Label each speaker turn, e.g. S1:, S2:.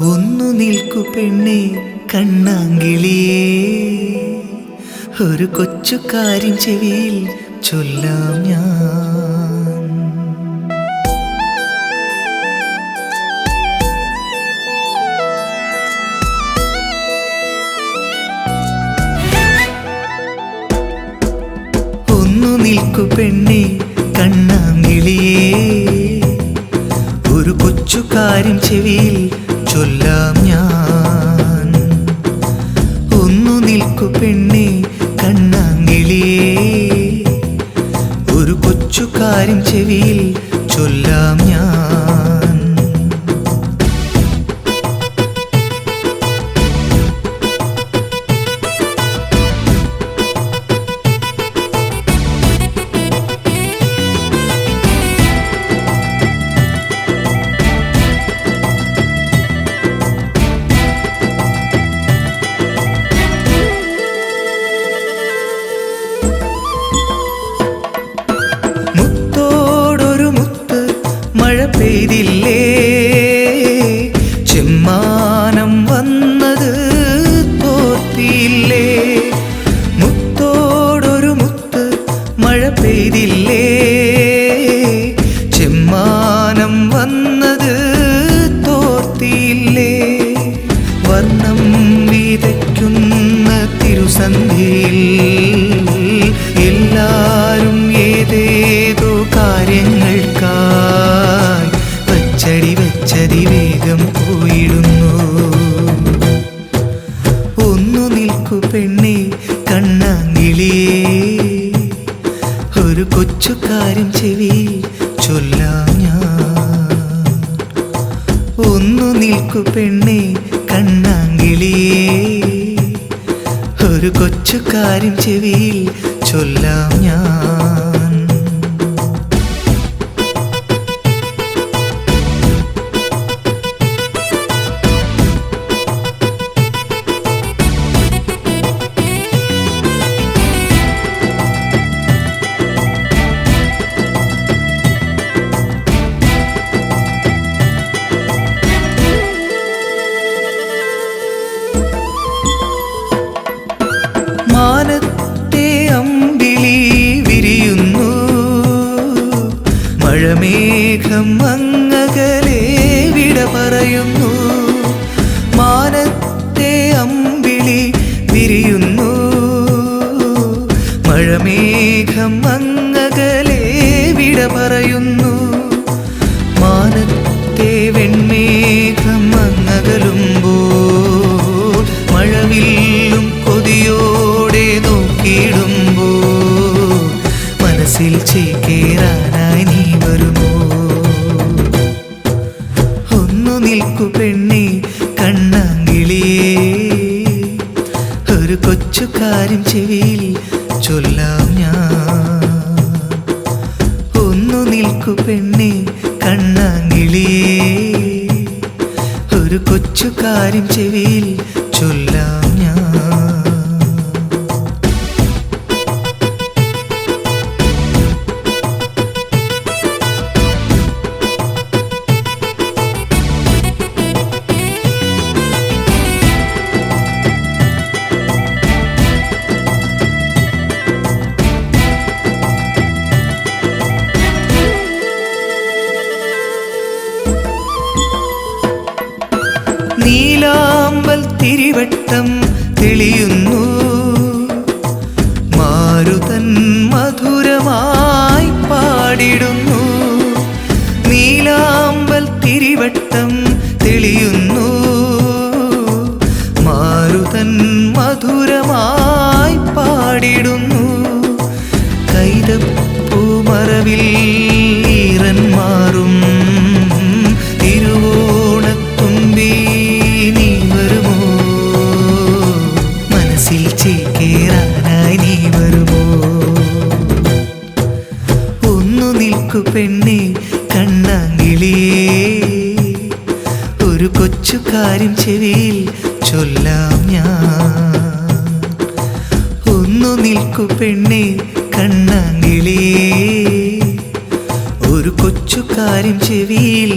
S1: ഒന്നു നിൽക്കു പെണ്ണെ കണ്ണാങ്കിളിയേ. ഒരു കൊച്ചു കാര്യം ചെവിയിൽ ചൊല്ലാം ഞാൻ. ഒന്നു നിൽക്കു പെണ്ണെ കണ്ണാങ്കിളിയേ. ഒരു കൊച്ചു കാര്യം ചെവിയിൽ ചൊല്ലാം ഞാൻ. ഒന്നു നിൽക്കു പെണ്ണെ കണ്ണാങ്കിളിയേ. ഒരു കൊച്ചു കാര്യം ചെവിയിൽ ചൊല്ലാം ഞാൻ. പെയ്തില്ലേ ചെമ്മാനം വന്നത് തോർത്തിയില്ലേ മുത്തോടൊരു മുത്ത് മഴ പെയ്തില്ലേ? ചെമ്മാനം വന്നത് തോർത്തിയില്ലേ വർണം വിതയ്ക്കുന്ന തിരുസന്ധിയിൽ കൊച്ചു കാര്യം ചെവി ചൊല്ലാം ഞാൻ. ഒന്നു നിൽക്കു പെണ്ണെ കണ്ണാങ്കിളിയേ. ഒരു കൊച്ചു കാര്യം ചെവിയിൽ ചൊല്ലാം ഞാൻ. മഴമേഘം അങ്ങകലെ വിട പറയുന്നു. മാനത്തെ അമ്പിളി വിരിയുന്നു. മഴമേഘം അങ്ങകലെ വിട പറയുന്നു. കാര്യം ചെവിയിൽ ചൊല്ലാം ഞാൻ. ഒന്നു നിൽക്കു പെണ്ണെ കണ്ണാങ്കിളിയേ. ഒരു കൊച്ചു കാര്യം ചെവിയിൽ ചൊല്ലാം നീലാമ്പൽ തിരിവട്ടം തെളിയുന്നു. മാരുതൻ മധുരമായി പാടിടുന്നു. നീലാമ്പൽ തിരിവട്ടം തെളിയുന്നു. മാരുതൻ മധുരമായി പാടിടുന്നു. കൈതപ്പൂമറവിൽ ഈറൻ മാറും. പെണ്ണെ കണ്ണാങ്കിളിയേ ഒരു കൊച്ചു കാര്യം ചെവിയിൽ ചൊല്ലാം ഞാൻ. ഒന്നു നിൽക്കു പെണ്ണെ കണ്ണാങ്കിളിയേ ഒരു കൊച്ചു കാര്യം ചെവിയിൽ